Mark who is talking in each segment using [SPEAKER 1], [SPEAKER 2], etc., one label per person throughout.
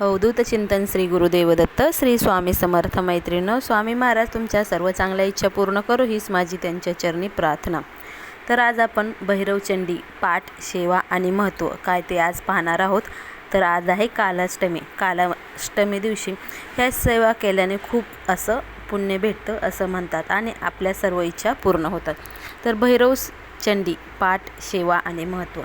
[SPEAKER 1] हो, अवधूत चिंतन श्री गुरुदेव दत्त श्री स्वामी समर्थ मैत्रिणं स्वामी महाराज तुमच्या सर्व चांगल्या इच्छा पूर्ण करू हीच माझी त्यांच्या चरणी प्रार्थना. तर आज आपण भैरवचंडी पाठ सेवा आणि महत्त्व काय ते आज पाहणार आहोत. तर आज आहे कालाष्टमी. कालाष्टमी दिवशी ह्या सेवा केल्याने खूप असं पुण्य भेटतं असं म्हणतात आणि आपल्या सर्व इच्छा पूर्ण होतात. तर भैरव चंडी पाठ सेवा आणि महत्त्व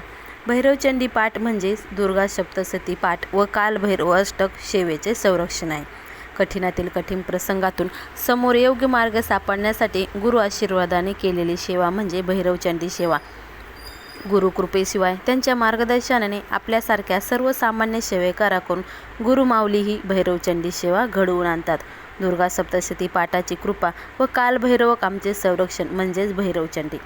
[SPEAKER 1] भैरवचंडी पाठ म्हणजेच दुर्गा सप्तसती पाठ व कालभैरव अष्टक सेवेचे संरक्षण आहे. कठीणातील कठीण प्रसंगातून समोर योग्य मार्ग सापडण्यासाठी गुरु आशीर्वादाने केलेली सेवा म्हणजे भैरवचंडी सेवा. गुरुकृपेशिवाय त्यांच्या मार्गदर्शनाने आपल्यासारख्या सर्वसामान्य सेवेकाराकडून गुरुमाऊली ही भैरवचंडी सेवा घडवून आणतात. दुर्गा सप्तशती पाठाची कृपा व कालभैरवक आमचे संरक्षण म्हणजेच भैरवचंडी.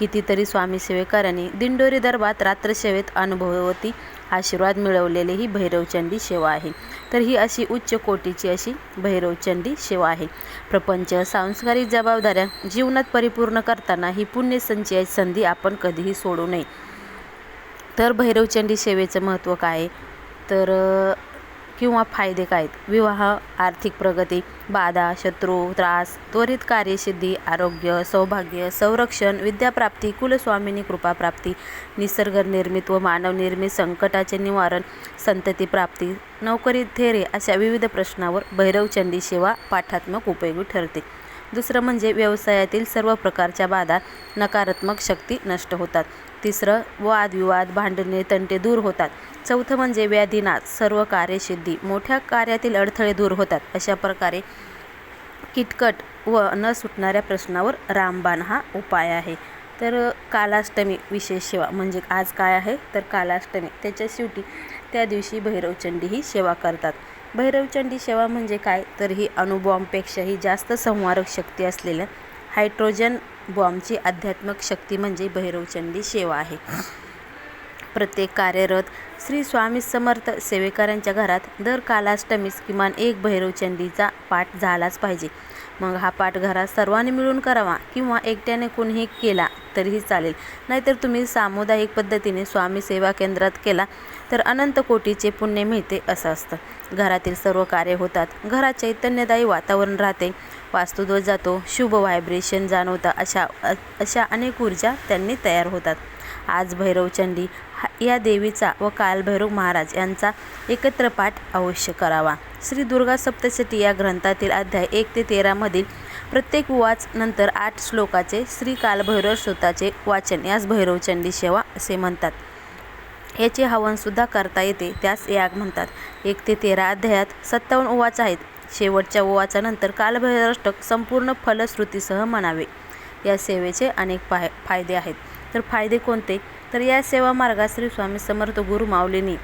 [SPEAKER 1] कितीतरी स्वामी सेवेकरांनी दिंडोरी दरबारात रात्रसेवेत अनुभवती आशीर्वाद मिळवलेली ही भैरवचंडी सेवा आहे. तर ही अशी उच्च कोटीची अशी भैरवचंडी सेवा आहे. प्रपंच सांस्कारिक जबाबदाऱ्या जीवनात परिपूर्ण करताना ही पुण्यसंचयाची संधी आपण कधीही सोडू नये. तर भैरवचंडी सेवेचं महत्त्व काय आहे? तर किंवा फायदे काय आहेत? विवाह आर्थिक प्रगती बाधा शत्रू त्रास त्वरित कार्यसिद्धी आरोग्य सौभाग्य संरक्षण विद्याप्राप्ती कुलस्वामिनी कृपाप्राप्ती निसर्गनिर्मित व मानवनिर्मित संकटाचे निवारण संतती प्राप्ती नोकरी थेरे अशा विविध प्रश्नावर भैरवचंडी सेवा पाठात्मक उपयोगी ठरते. दुसरं म्हणजे व्यवसायातील सर्व प्रकारच्या बाधा नकारात्मक शक्ती नष्ट होतात. तिसरं वादविवाद भांडणे तंटे दूर होतात. चौथं म्हणजे व्याधीनाथ सर्व कार्यसिद्धी मोठ्या कार्यातील अडथळे दूर होतात. अशा प्रकारे किटकट व न सुटणाऱ्या प्रश्नावर रामबाण हा उपाय आहे. तर कालाष्टमी विशेष सेवा म्हणजे आज काय आहे? तर कालाष्टमी त्याच्या शेवटी त्या दिवशी भैरवचंडी ही सेवा करतात. भैरवचंडी सेवा म्हणजे काय? तर ही अणुबॉम्बपेक्षाही जास्त संवारक शक्ती असलेल्या हायड्रोजन बॉम्बची आध्यात्मिक शक्ती म्हणजे भैरवचंडी सेवा आहे. प्रत्येक कार्यरत श्री स्वामी समर्थ सेवेकरांच्या घरात दर कालाष्टमीस किमान एक भैरवचंदीचा पाठ झालाच पाहिजे. मग हा पाठ घरात सर्वांनी मिळून करावा किंवा एकट्याने कोणीही केला तरीही चालेल. नाहीतर तुम्ही सामुदायिक पद्धतीने स्वामी सेवा केंद्रात केला तर अनंत कोटीचे पुण्य मिळते असं असतं. घरातील सर्व कार्य होतात. घरात चैतन्यदायी वातावरण राहते. वास्तुदोष जातो. शुभ व्हायब्रेशन जाणवता अशा अशा अनेक ऊर्जा त्यांनी तयार होतात. आज भैरवचंडी या देवीचा व कालभैरव महाराज यांचा एकत्र पाठ अवश्य करावा. श्री दुर्गा सप्तशती या ग्रंथातील अध्याय एक ते तेरामधील प्रत्येक वाच नंतर आठ श्लोकाचे श्री कालभैरव स्वतःचे वाचन यास भैरवचंडी सेवा असे म्हणतात. याचे हवनसुद्धा करता येते त्यास याग म्हणतात. एक ते तेरा अध्यायात सत्तावन्न ओवाच आहेत. शेवटच्या उवाचानंतर कालभैरष्टक संपूर्ण फलश्रुतीसह म्हणावे. या सेवेचे अनेक फाय फायदे आहेत. तर फायदे कोणते? तर या सेवा मार्गात श्री स्वामी समर्थ गुरु माऊलींनी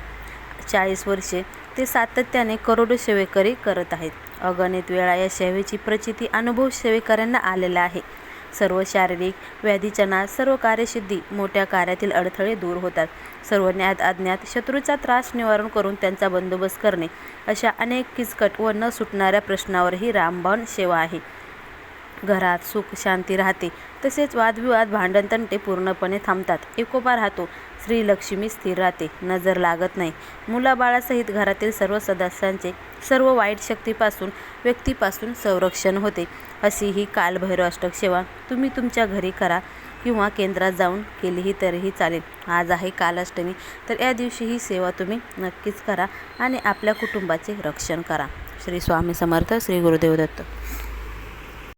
[SPEAKER 1] चाळीस वर्षे ते सातत्याने करोडो सेवेकरी करत आहेत. अगणित वेळा या सेवेची प्रचिती अनुभव सेवेकऱ्यांना आलेला आहे. सर्व शारीरिक व्याधीच्या सर्व कार्यसिद्धी मोठ्या कार्यातील अडथळे दूर होतात. सर्व ज्ञात अज्ञात शत्रूचा त्रास निवारण करून त्यांचा बंदोबस्त करणे अशा अनेक किचकट व न सुटणाऱ्या प्रश्नावरही रामबाण सेवा आहे. घरात सुख शांती राहते. तसेच वादविवाद भांडणतंटे पूर्णपणे थांबतात. एकोपा राहतो. श्रीलक्ष्मी स्थिर राहते. नजर लागत नाही. मुलाबाळासहित घरातील सर्व सदस्यांचे सर्व वाईट शक्तीपासून व्यक्तीपासून संरक्षण होते. अशी ही कालभैरव अष्टक सेवा तुम्ही तुमच्या घरी करा किंवा केंद्रात जाऊन केलीही तरीही चालेल. आज आहे कालाष्टमी. तर या दिवशी ही सेवा तुम्ही नक्कीच करा आणि आपल्या कुटुंबाचे रक्षण करा. श्री स्वामी समर्थ श्री गुरुदेव दत्त.